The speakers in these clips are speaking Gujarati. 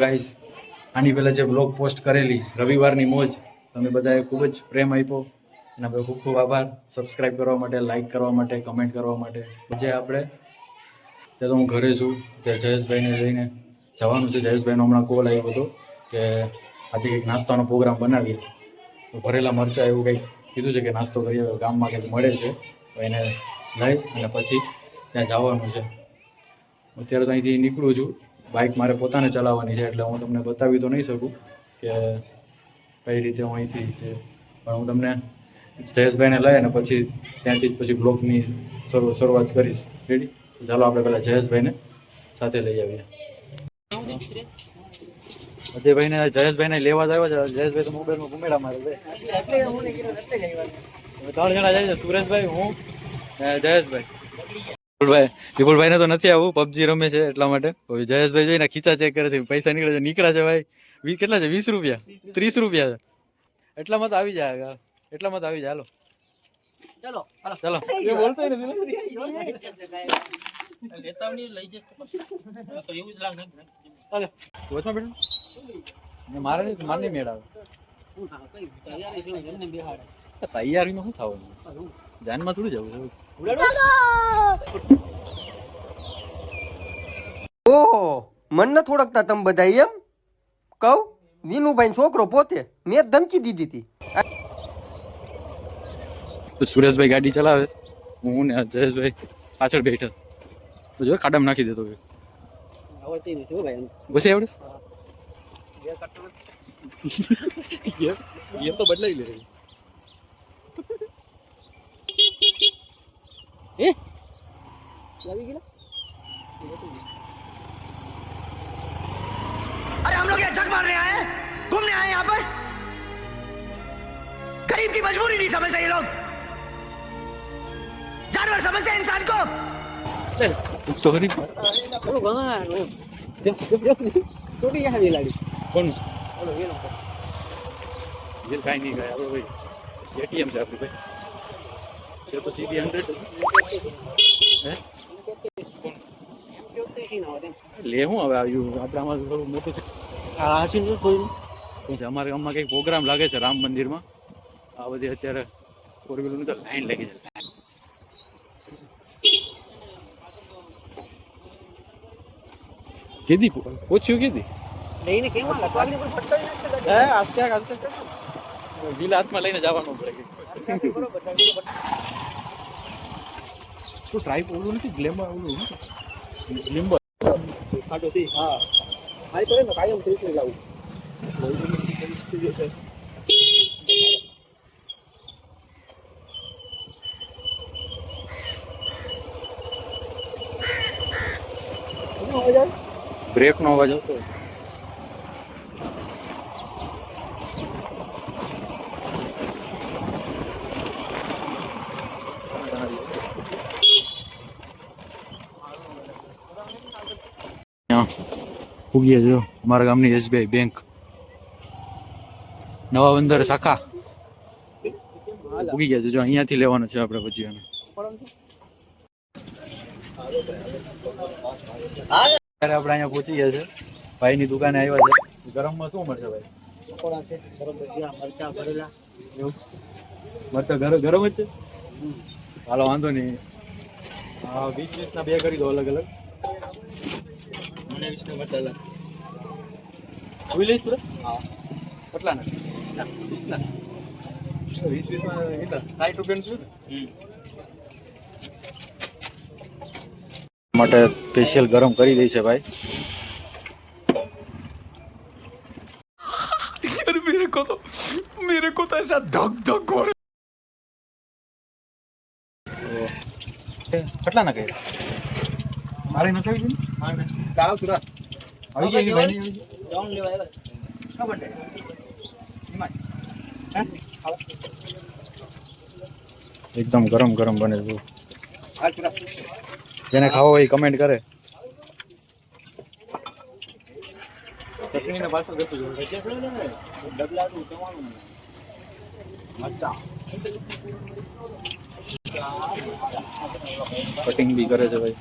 ગાઈસ, આની પહેલાં જે બ્લોગ પોસ્ટ કરેલી, રવિવારની મોજ, તમે બધાએ ખૂબ જ પ્રેમ આપ્યો. અને આપણે ખૂબ ખૂબ આભાર. સબસ્ક્રાઇબ કરવા માટે લાઈક કરવા માટે કમેન્ટ કરવા માટે. જે આપણે ત્યાં તો હું ઘરે છું ત્યાં જયેશભાઈને લઈને જવાનું છે. જયેશભાઈનો હમણાં કોલ આવ્યો હતો કે આજે કંઈક નાસ્તાનો પ્રોગ્રામ બનાવીએ. તો ભરેલા મરચાં એવું કંઈક કીધું છે કે નાસ્તો કરીએ ગામમાં કંઈક મળે છે. તો એને લઈ અને પછી ત્યાં જવાનું છે. અત્યારે તો અહીંથી નીકળું છું. બાઇક મારે પોતાને ચલાવવાની છે એટલે હું તમને બતાવી તો નહીં શકું કે કઈ રીતે હું અહીંથી છે પણ હું તમને જયેશભાઈને લઈ અને પછી ત્યાંથી જ પછી બ્લોગની શરૂઆત કરીશ. રેડી ચાલો આપણે પહેલાં જયેશભાઈને સાથે લઈ આવીએ. અજયભાઈને જયેશભાઈને લેવા જ આવ્યા છે. જયેશભાઈ તો મોબાઈલમાં ઘૂમેડા મારે ત્રણ જણા જાય છે. સુરેશભાઈ હું જયેશભાઈ. વિપુલભાઈ વિપુલભાઈને તો નથી આવું પબજી રમે છે એટલા માટે. જયેશભાઈ જોઈને ખીચા ચેક કરે છે પૈસા નીકળે છે નીકળ્યા છે ભાઈ. કેટલા છે? વીસ રૂપિયા. ત્રીસ રૂપિયા છે. એટલામાં તો આવી જાય એટલામાં તો આવી જાય. હાલો. ચલો. એ બોલતો નથી મારે નહીં તૈયારીમાં શું થવાનું? જાનમાં થોડું જવું છે ઓહો મન ન થોડકતા તમે બધા એમ? કહું વિનુભાઈ છોકરો પોતે મેં ધમકી દીધી હતી. તો સુરેશભાઈ ગાડી ચલાવે હું ને જયેશભાઈ પાછળ બેઠા તો જો કાડમ નાખી દેતો આવડતી નથી ભાઈ ઘુસે આવડે તો બદલાઈ લે. अरे हम लोग यहाँ झक मारने आए घूमने आए यहाँ पर। गरीब की मजबूरी नहीं समझते ये लोग। जानवर समझते इंसान को। तो गरीब छोटी यहाँ ये लाड़ी। कौन? ये नहीं गया भाई। एटीएम से आपके भाई એ તો સીધી હંડ્રેડ લે હું હવે આવ્યું આપણે આમાં થોડું મોટું છે. આ હસીન છે કોઈ? છે? અમારે ગામમાં કંઈક પ્રોગ્રામ લાગે છે રામ મંદિરમાં? આ બધી અત્યારે ફોર વ્હીલરની તો લાઈન લાગી છે. કીધી પૂછ્યું કીધી લઈને કેમ પાગડી કોઈ ફટતો નથી હે આસ્તે આસ્તે. વ્હીલ હાથમાં લઈને જવાનું પડે શું ટ્રાય ઓલું નથી ગ્લેમર ઓલું ગ્લેમ્બર ખાટો થી હા. હાઈ કરે ને કાયમ થઈ તરીકે લાવું. બ્રેક નો અવાજ આવતો ઉગીએ જો. અમારા ગામની એસબીઆઈ બેંક નવા બંદર શાખા. ઉગી ગયા છે. જો અહીંયાથી લેવાનું છે આપણે પછી એને આપણે અહીંયા પહોંચી ગયા છે. ભાઈની દુકાને આવ્યા છે. ગરમમાં શું મળશે ભાઈ? પકોડા ગરમ મરચા ગરમ ગરમ જ છે? હાલો, વાંધો નહીં. વીસ વીસના બે કરી દો અલગ અલગ મને વિષ્ણુ મરચા જોઈ લઈશું રે? હા. કેટલા ના વીસ ના વીસ વીસમાં કેટલા? સાઠ રૂપિયાનું શું માટે સ્પેશિયલ ગરમ કરી દઈ છે ભાઈ. કેટલા ના કહે? મારે નથી આવી ગયું કાળો સુરા આવી ગઈ ભાઈ ની જાઉન લેવા આવ્યા ખબર એકદમ ગરમ ગરમ બને છે. જેને ખાવો હોય કમેન્ટ કરે. ચટણીને પાછળ જતું જવું. ડબલા તું જવાનું. મરચા કટિંગ બી કરે છે ભાઈ.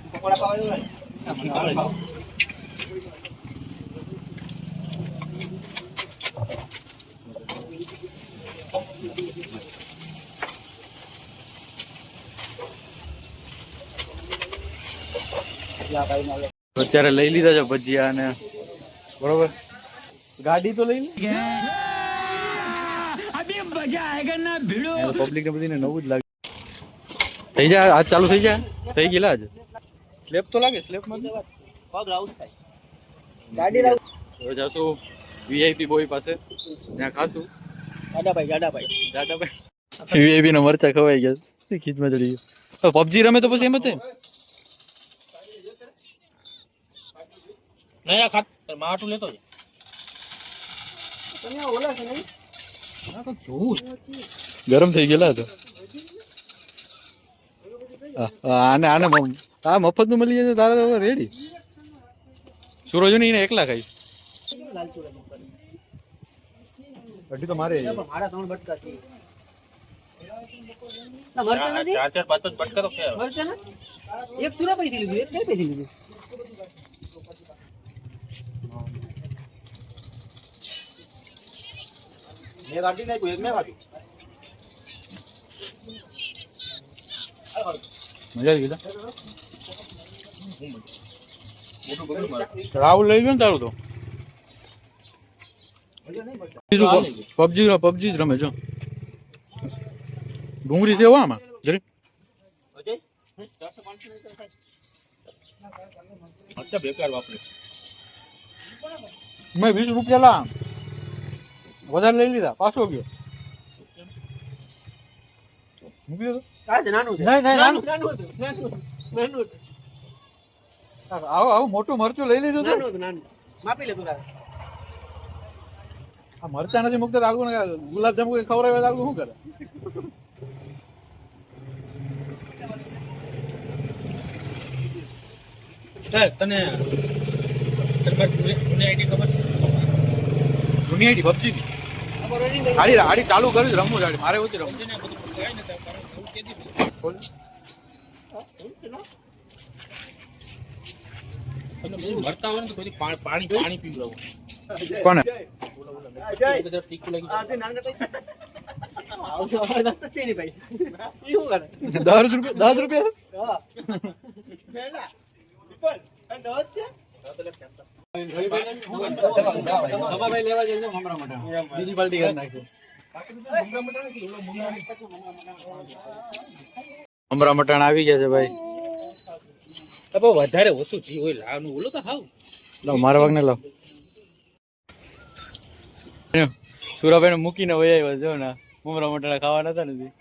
અત્યારે લઈ લીધા છે ભજીયા ને બરોબર? ગાડી તો લઈ લી પબ્લિક ને બધીને નવું જ લાગે. થઈ જાય આજ ચાલુ થઈ જાય? થઈ ગયેલા આજ? સ્લેબ તો લાગે સ્લેબમાં. પગ રાઉન્ડ થાય. ગાડી રાઉન્ડ હવે જાશું વીઆઈપી બોય પાસે. ત્યાં ખાશું. જાડાભાઈ જાડાભાઈ દાદાભાઈ. વીઆઈપી ના મરચા ખવાઈ ગયા. ખીચમાં ચડી ગયો? પબજી રમે તો પછી એમ જ થાય ને? નયા ખાત માટું લેતો જ. ગરમ થઈ ગયેલા તો આ- આને આને આ મફતનું મળી જાય તારે હવે રેડી સુરજ ને એકલા ખાઈ અઢી તો મારે. મારા ત્રણ બટકા છે. ચાર ચાર પાંચ પાંચ બટકા તો ખેર મરચા ના એક સુરા પૈથી લીધું એક કઈ પૈથી લીધું. મેં કાઢી નાખ્યું એક મેં કાઢ્યું મજા આવી ગઈ રાહુલ લઈ ગયો ને તારું તો? પબજી પબજી જ રમે છો ડુંગળી છે આમાં? જરી. અચ્છા બેકાર વાપરે મેં વીસ રૂપિયા લા વધારે લઈ લીધા પાછો ગયો. નાનું છે. નહીં, નહીં, નાનું નાનું. હતું નાનું હતું. નાનું હતું. આવું આવું મોટું મરચું લઈ લીધું નાનું નાનું. માપી લેતું તારે. આ મરચા નથી મુકતા તો આગળ ગુલાબ જાંબુ ખવડાવે તો આગળ શું કરે? તને આઈડી ખબર દુનિયા આઈડી પબજી ની આડી આડી ચાલુ કર્યું છે, રમવું છે મારે ઓછી રમવું મરતા હોય ને તો પાણી પાણી કોને જ ઈ શું કરે દસ રૂપિયા દસ રૂપિયા બીજી પાર્ટી કરી નાખી મમરા મટાણ આવી ગયા છે ભાઈ. તો વધારે ઓછું જી હોય લાવનું. બોલો તો હાવ. લાવ મારા વાગને લાવ. સુરાભાઈ મૂકીને વહી આવ્યો જો ને. મમરા મટાણા ખાવાના હતા નથી.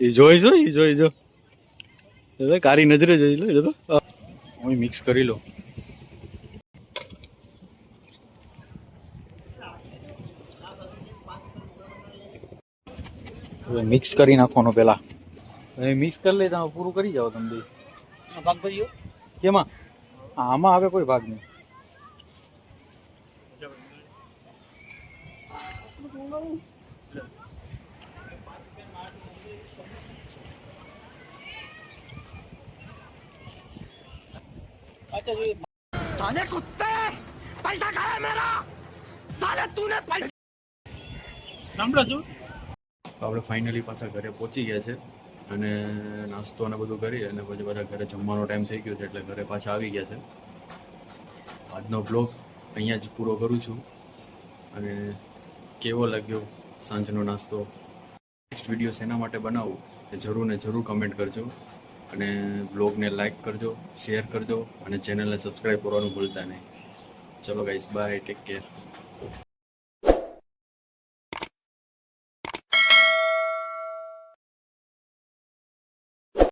એ જોઈ જો એ જોઈ જો. કારી નજરે જોઈ લો એ હું મિક્સ કરી લો હવે મિક્સ કરી નાખવાનું પેલા. હવે મિક્સ કરી લે તમે પૂરું કરી જાઓ તમે ભાગ ભર્યો? કેમાં? આમાં આવે કોઈ ભાગ નહીં. साले कुत्ते पैसा खाया मेरा साले तूने पैसा સાંભળો છો આપણે ફાઇનલી પાછા ઘરે પહોંચી ગયા છે અને નાસ્તો અને બધું કરી અને પછી બધા ઘરે જમવાનો ટાઈમ થઈ ગયો છે એટલે ઘરે પાછા આવી ગયા છે આજનો બ્લોગ અહીંયા જ પૂરો કરું છું અને કેવો લાગ્યો સાંજનો નાસ્તો નેક્સ્ટ વિડીયો શેના માટે બનાવું એ જરૂર ને જરૂર કમેન્ટ કરજો અને બ્લોગને લાઇક કરજો, શેર કરજો અને ચેનલને સબસ્ક્રાઈબ કરવાનું ભૂલતા નહીં. ચલો ગાઈસ બાય ટેક કેર